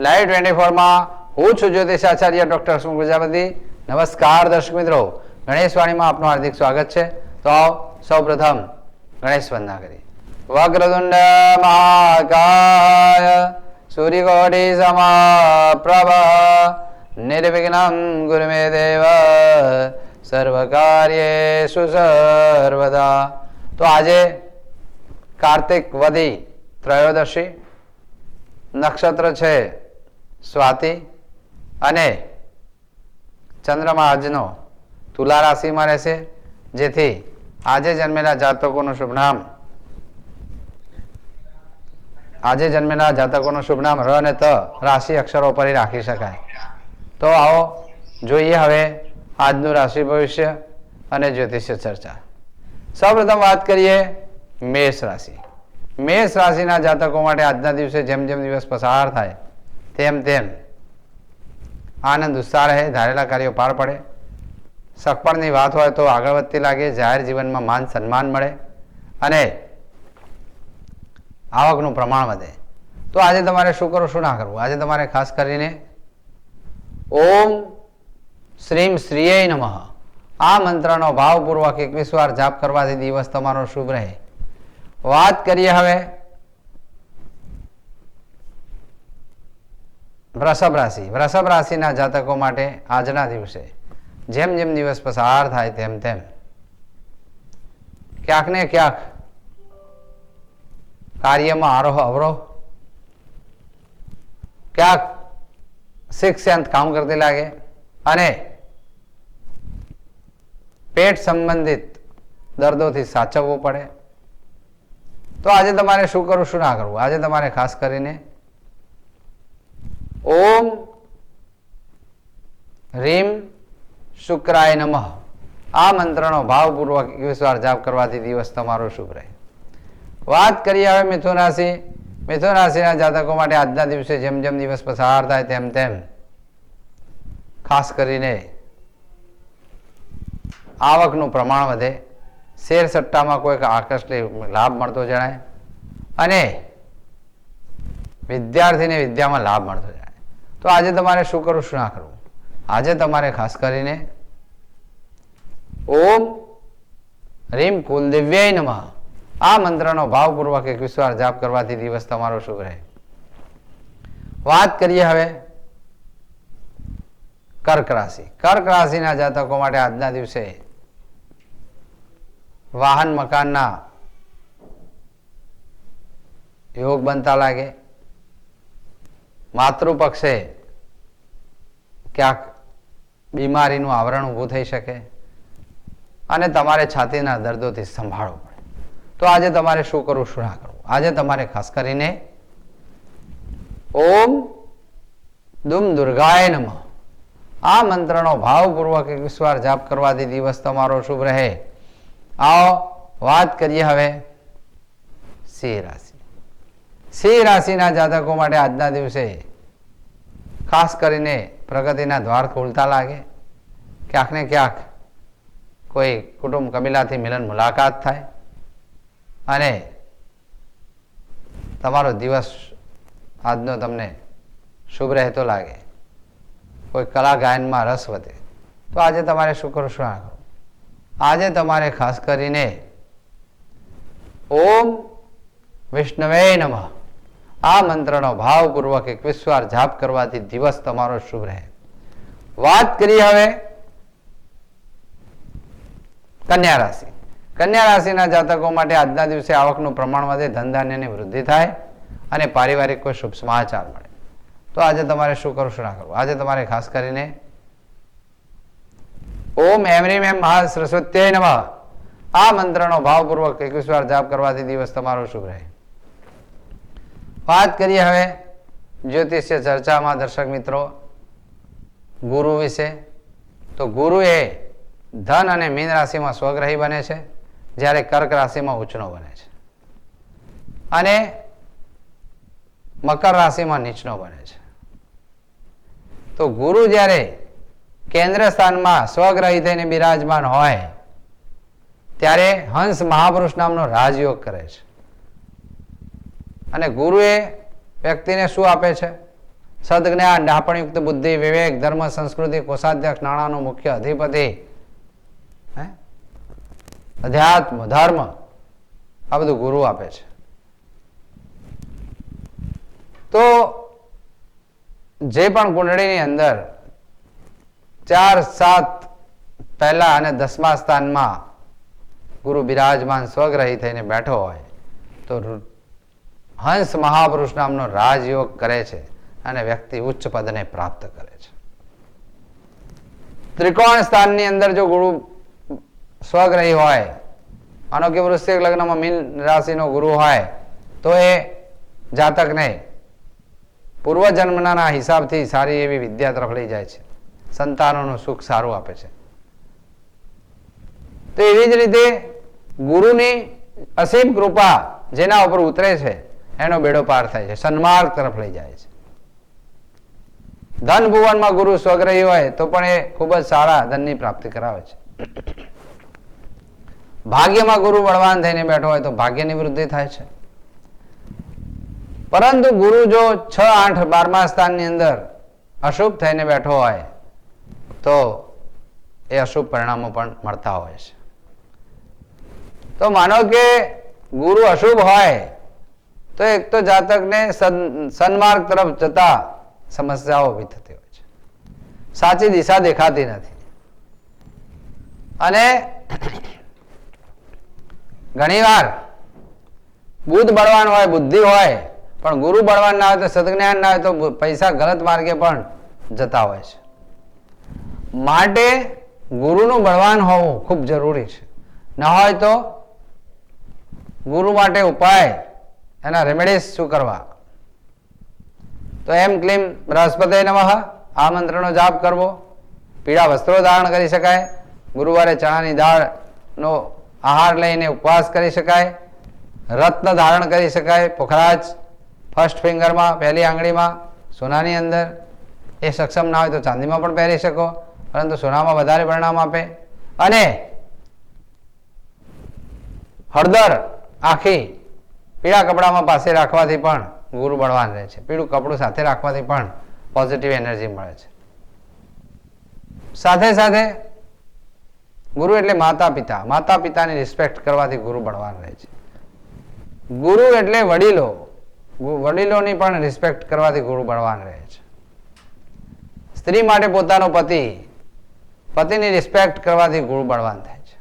Live twenty ફોરમાં હું છું જ્યોતિષ આચાર્ય ડૉક્ટર સુમ પ્રજાપતિ. નમસ્કાર દર્શક મિત્રો. ગણેશ આપનું હાર્દિક સ્વાગત છે. તો સૌ પ્રથમ ગણેશ વંદના કરી વક્રતુંડ મહાકાય સૂર્યકોટી સમાપ્રભ નિર્વિઘ્નમ ગુરુ મે દેવ. સર્વકાર્યેષુ સર્વદા. તો આજે કાર્તિક વધી, ત્રયોદશી. નક્ષત્ર છે. સ્વાતિ અને ચંદ્રમા આજનો તુલા રાશિમાં રહેશે, જેથી આજે જન્મેલા જાતકોનું શુભ નામ આજે જન્મેલા જાતકોનું શુભ નામ ર અને ત રાશિ અક્ષરો પર રાખી શકાય. તો આવો જોઈએ હવે આજનું રાશિ ભવિષ્ય અને જ્યોતિષ્ય ચર્ચા. સૌપ્રથમ વાત કરીએ મેષ રાશિ. મેષ રાશિના જાતકો માટે આજના દિવસે જેમ જેમ દિવસ પસાર થાય તેમ તેમ. આનંદ ઉત્સાહ રહે ધારેલા કાર્યો પાર પડે. સગપણની વાત હોય તો આગળ વધતી લાગે, જાહેર જીવનમાં માન સન્માન મળે અને આવકનું પ્રમાણ વધે. તો આજે તમારે શું કરવું શું ના કરવું? આજે તમારે ખાસ કરીને ઓમ શ્રીમ શ્રીય નમઃ. આ મંત્રનો ભાવપૂર્વક એકવીસ વાર જાપ કરવાથી દિવસ તમારો શુભ રહે. વાત કરીએ હવે વૃષભ રાશિ વૃષભ રાશિના જાતકો માટે આજના દિવસે જેમ જેમ દિવસ પસાર થાય તેમ તેમ ક્યાંક ને ક્યાંક કાર્યમાં આરોહ અવરોહ, ક્યાંક શિક્ષાંત કામ કરતી લાગે અને પેટ સંબંધિત દર્દોથી સાચવવું પડે. તો આજે તમારે શું કરવું, શું ના કરવું? આજે તમારે ખાસ કરીને ઓમ રીમ શુક્રાય નમઃ. આ મંત્રનો ભાવપૂર્વક એકવીસ વાર જાપ કરવાથી દિવસ તમારો શુભ રહે. વાત કરીએ હવે મિથુન રાશિ. મિથુન રાશિના જાતકો માટે આજના દિવસે જેમ જેમ દિવસ પસાર થાય તેમ તેમ ખાસ કરીને આવકનું પ્રમાણ વધે. શેર સટ્ટામાં કોઈક આકસ્મિક લાભ મળતો જણાય. અને વિદ્યાર્થીને વિદ્યામાં લાભ મળતો જણાય. તો આજે તમારે શું કરવું, શું ના કરવું? આજે તમારે ખાસ કરીને ઓમ રીમ કુલદેવ્યાય નમઃ. આ મંત્રનો ભાવપૂર્વક એકવીસ વાર જાપ કરવાથી દિવસ તમારો શુભ રહે. વાત કરીએ હવે કર્ક રાશિ. કર્ક રાશિના જાતકો માટે આજના દિવસે વાહન મકાનના યોગ બનતા લાગે. માતૃપક્ષે ક્યાંક બીમારીનું આવરણ ઊભું થઈ શકે અને તમારે છાતીના દર્દોથી સંભાળવું પડે. તો આજે તમારે શું કરવું, શું ના કરવું? આજે તમારે ખાસ કરીને ઓમ દુમ દુર્ગાય નમ. આ મંત્રનો ભાવપૂર્વક એકવીસ વાર જાપ કરવાથી દિવસ તમારો શુભ રહે. આવો, વાત કરીએ હવે. સિંહ રાશિ. સિંહ રાશિના જાતકો માટે આજના દિવસે ખાસ કરીને પ્રગતિના દ્વાર ખોલતા લાગે. ક્યાંક ને ક્યાંક કોઈ કુટુંબ કબીલાથી મિલન મુલાકાત થાય અને તમારો દિવસ આજનો તમને શુભ રહેતો લાગે. કોઈ કલા ગાયનમાં રસ વધે. તો આજે તમારે શું કરવું શું ના આજે તમારે ખાસ કરીને ઓમ વિષ્ણવે નમઃ. આ મંત્રનો ભાવપૂર્વક એકવીસ વાર જાપ કરવાથી દિવસ તમારો શુભ રહે. વાત કરીએ હવે કન્યા રાશિ. કન્યા રાશિના જાતકો માટે આજના દિવસે આવકનું પ્રમાણ વધે ધન ધાન્યની વૃદ્ધિ થાય અને પારિવારિક કોઈ શુભ સમાચાર મળે. તો આજે તમારે શું કરવું, શું ના કરવું? આજે તમારે ખાસ કરીને ઓમ એમરીમ એમ મહા સરસ્વત્ય નમઃ. આ મંત્રનો ભાવપૂર્વક એકવીસ વાર જાપ કરવાથી દિવસ તમારો શુભ રહે. વાત કરીએ હવે જ્યોતિષ્ય ચર્ચામાં દર્શક મિત્રો. ગુરુ વિશે. તો ગુરુ એ ધન અને મીન રાશિમાં સ્વગ્રહી બને છે, જ્યારે કર્ક રાશિમાં ઉચનો બને છે. અને મકર રાશિમાં નીચનો બને છે. તો ગુરુ જ્યારે કેન્દ્ર સ્થાનમાં સ્વગ્રહી થઈને બિરાજમાન હોય, ત્યારે હંસ મહાપુરુષ નામનો રાજયોગ કરે છે. અને ગુરુ એ વ્યક્તિને શું આપે છે? સદજ્ઞાન, ડાપણયુક્ત બુદ્ધિ, વિવેક, ધર્મ, સંસ્કૃતિ, કોષાધ્યક્ષ, નાણાંનો મુખ્ય અધિપતિ, હે? અધ્યાત્મ, ધર્મ, આ બધું ગુરુ આપે છે. તો જે પણ કુંડળીની અંદર ચાર સાત પહેલા અને દસમા સ્થાનમાં ગુરુ બિરાજમાન સ્વગ્રહી થઈને બેઠો હોય, તો હંસ મહાપુરુષ નામનો રાજયોગ કરે છે અને વ્યક્તિ ઉચ્ચ પદને પ્રાપ્ત કરે છે. ત્રિકોણ સ્થાનની અંદર જો ગુરુ સ્વગ્રહી હોય માનો કે વૃશ્ચિક લગ્નમાં મીન રાશિનો ગુરુ હોય, તો એ જાતકને પૂર્વજન્મના હિસાબથી સારી એવી વિદ્યા તરફ લઈ જાય છે. સંતાનોનું સુખ સારું આપે છે. તો એવી જ રીતે ગુરુની અસીમ કૃપા જેના ઉપર ઉતરે છે એનો બેડો પાર થાય છે, સન્માર્ગ તરફ લઈ જાય છે. ધન ભુવનમાં ગુરુ સ્વગ્રહી હોય તો પણ એ ખૂબ જ સારા ધનની પ્રાપ્તિ કરાવે છે. ભાગ્યમાં ગુરુ બળવાન થઈને બેઠો હોય તો ભાગ્યની વૃદ્ધિ થાય છે. પરંતુ ગુરુ જો છ, આઠ, બારમા સ્થાનની અંદર અશુભ થઈને બેઠો હોય તો એ અશુભ પરિણામો પણ મળતા હોય છે. તો માનો કે ગુરુ અશુભ હોય તો એક તો જાતકને સન- સન્માર્ગ તરફ જતા સમસ્યાઓ ઊભી થતી હોય છે. સાચી દિશા દેખાતી નથી. અને ઘણીવાર બુદ્ધ બળવાન હોય, બુદ્ધિ હોય, પણ ગુરુ બળવાન ના હોય તો સદજ્ઞાન ના હોય તો પૈસા ગલત માર્ગે પણ જતા હોય છે. માટે ગુરુનું બળવાન હોવું ખૂબ જરૂરી છે. ન હોય તો ગુરુ માટે ઉપાય એના રેમેડીઝ શું કરવા? તો એમ ક્લીમ, બૃહસ્પતિ નમઃ. આ મંત્રનો જાપ કરવો. પીળા વસ્ત્રો ધારણ કરી શકાય. ગુરુવારે ચણાની દાળનો આહાર લઈને ઉપવાસ કરી શકાય. રત્ન ધારણ કરી શકાય. પોખરાજ ફર્સ્ટ ફિંગરમાં પહેલી આંગળીમાં, સોનાની અંદર. એ સક્ષમ ના હોય તો ચાંદીમાં પણ પહેરી શકો, પરંતુ સોનામાં વધારે પરિણામ આપે. અને હળદર આખી પીળા કપડામાં પાસે રાખવાથી પણ ગુરુ બળવાન રહે છે. પીળું કપડું સાથે રાખવાથી પણ પોઝિટિવ એનર્જી મળે છે. સાથે સાથે ગુરુ એટલે માતા પિતા માતા પિતાની રિસ્પેક્ટ કરવાથી ગુરુ બળવાન રહે છે. ગુરુ એટલે વડીલો. વડીલોની પણ રિસ્પેક્ટ કરવાથી ગુરુ બળવાન રહે છે. સ્ત્રી માટે પોતાનો પતિ, પતિની રિસ્પેક્ટ કરવાથી ગુરુ બળવાન થાય છે.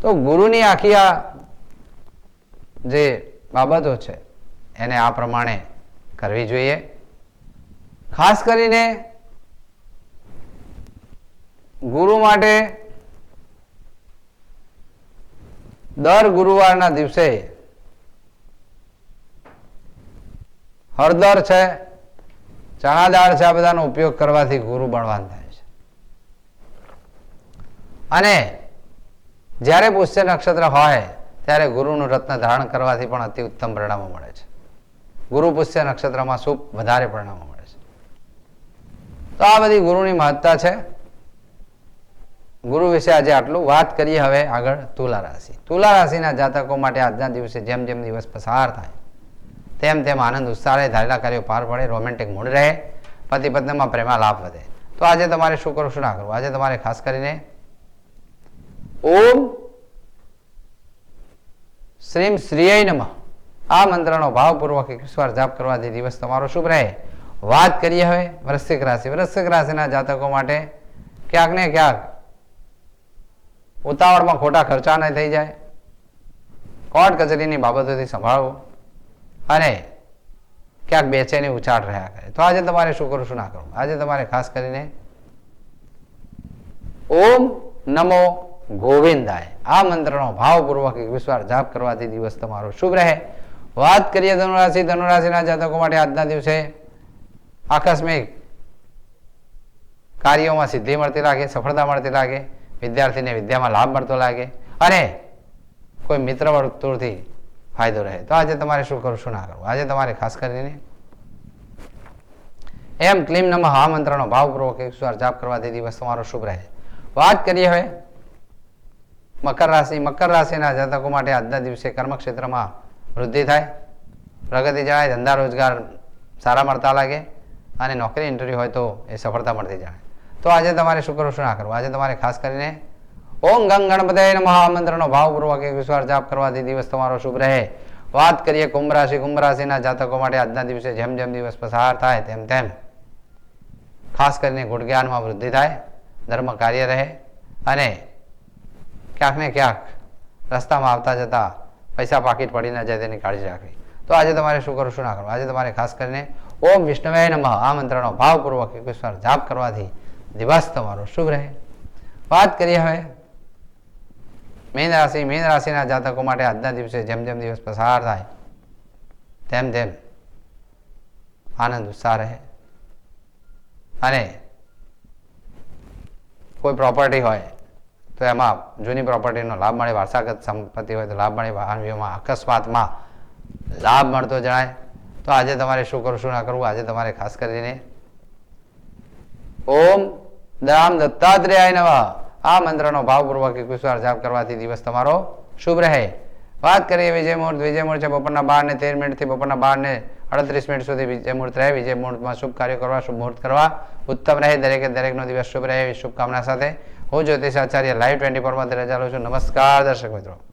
તો ગુરુની આખી આ જે બાબતો છે. એને આ પ્રમાણે કરવી જોઈએ. ખાસ કરીને ગુરુ માટે દર ગુરુવારના દિવસે હળદર છે ચણા દાળ છે, આ બધાનો ઉપયોગ કરવાથી ગુરુ બળવાન થાય છે. અને જ્યારે પુષ્ય નક્ષત્ર હોય ત્યારે ગુરુનું રત્ન ધારણ કરવાથી પણ અતિ ઉત્તમ પરિણામો મળે છે. ગુરુ પુષ્ય નક્ષત્રમાં શુભ વધારે પરિણામો મળે છે. તો આ બધી ગુરુની મહત્તા છે. ગુરુ વિશે આજે આટલું વાત કરીએ, હવે આગળ તુલા રાશિ. તુલા રાશિના જાતકો માટે આજના દિવસે જેમ જેમ દિવસ પસાર થાય, તેમ તેમ આનંદ, ઉત્સાહે ધારેલા કાર્યો પાર પડે, રોમેન્ટિક મૂડ રહે, પતિ પત્નીમાં પ્રેમાલાપ વધે. તો આજે તમારે શું કરવું, શું ના કરવું? આજે તમારે ખાસ કરીને ઓમ શ્રીમ શ્રીય નમઃ. આ મંત્રનો ભાવપૂર્વક એકવાર જાપ કરવાથી દિવસ તમારો શુભ રહે. વાત કરીએ હવે વૃશ્ચિક રાશિ. વૃશ્ચિક રાશિના જાતકો માટે ક્યાંક ને ક્યાંક ઉતાવળમાં ખોટા ખર્ચા ન થઈ જાય. કોર્ટ કચેરીની બાબતોથી સંભાળવું અને ક્યાંક બેચેની ઉછાળ રહ્યા કરે. તો આજે તમારે શું કરવું, શું ના કરવું? આજે તમારે ખાસ કરીને ઓમ નમો ગોવિંદાય. આ મંત્રનો ભાવપૂર્વક એક વિશ્વાર જાપ કરવાથી દિવસ તમારો શુભ રહે. વાત કરીએ ધનુરાશિ. ધનુરાશિના જાતકો માટે આજના દિવસે આકસ્મિક કાર્યોમાં સિદ્ધિ મળતી લાગે, સફળતા મળતી લાગે, વિદ્યાર્થીને વિદ્યામાં લાભ મળતો લાગે અને કોઈ મિત્ર વર્તુળથી ફાયદો રહે. તો આજે તમારે શું કરવું, શું ના કરવું? આજે તમારે ખાસ કરીને એમ ક્લીમ નમઃ. આ મંત્રનો ભાવપૂર્વક એકવાર જાપ કરવાથી દિવસ તમારો શુભ રહે. વાત કરીએ હવે મકર રાશિ, મકર રાશિના જાતકો માટે આજના દિવસે કર્મક્ષેત્રમાં વૃદ્ધિ થાય, પ્રગતિ જાય ધંધા, રોજગાર સારા મળતા લાગે અને નોકરી, ઇન્ટરવ્યૂ હોય તો એ સફળતા મળતી જાય તો આજે તમારે શું કરવું શું ના કરવું. આજે તમારે ખાસ કરીને ઓમ ગંગ ગણપતિ મહામંત્રનો મંત્રનો ભાવપૂર્વક એક વિશ્વાર જાપ કરવાથી દિવસ તમારો શુભ રહે. વાત કરીએ કુંભ રાશિ. કુંભ રાશિના જાતકો માટે આજના દિવસે જેમ જેમ દિવસ પસાર થાય તેમ તેમ ખાસ કરીને ગુણ જ્ઞાનમાં વૃદ્ધિ થાય, ધર્મ કાર્ય રહે અને ક્યાંક ને ક્યાંક રસ્તામાં આવતા જતા પૈસા પાકીટ પડી ન જાય તેની કાળજી રાખવી તો આજે તમારે શું કરવું, શું ના કરવું? આજે તમારે ખાસ કરીને ઓમ વિષ્ણવે નમઃ, આ મંત્રનો ભાવપૂર્વક એકવીસવાર જાપ કરવાથી દિવસ તમારો શુભ રહે. વાત કરીએ હવે મીન રાશિ, મીન રાશિના જાતકો માટે આજના દિવસે જેમ જેમ દિવસ પસાર થાય, તેમ તેમ આનંદ, ઉત્સાહ રહે. અને કોઈ પ્રોપર્ટી હોય તો એમાં જૂની પ્રોપર્ટીનો લાભ મળે, વારસાગત સંપત્તિ હોય તો લાભ મળે વાહન વીમા અકસ્માતમાં લાભ મળતો જણાય. તો આજે તમારે શું કરવું, શું ના કરવું? આજે તમારે ખાસ કરીને ઓમ દામ દત્તાત્રેય નવા આ મંત્રનો ભાવપૂર્વક એકવીસ જાપ કરવાથી દિવસ તમારો શુભ રહે. વાત કરીએ વિજય મુહૂર્ત વિજય મુહૂર્ત છે બપોરના બાર ને તેર મિનિટથી બપોરના બાર ને અડત્રીસ મિનિટ સુધી વિજય મુહૂર્ત રહે. વિજય મુહૂર્તમાં શુભ કાર્યો કરવા, શુભ મુહૂર્ત કરવા. ઉત્તમ રહે. દરેકે દરેકનો દિવસ શુભ રહે એવી શુભકામના સાથે હું જ્યોતિષ આચાર્ય લાઈવ ટ્વેન્ટી ફોરમાં રજા લઉં છું. નમસ્કાર દર્શક મિત્રો.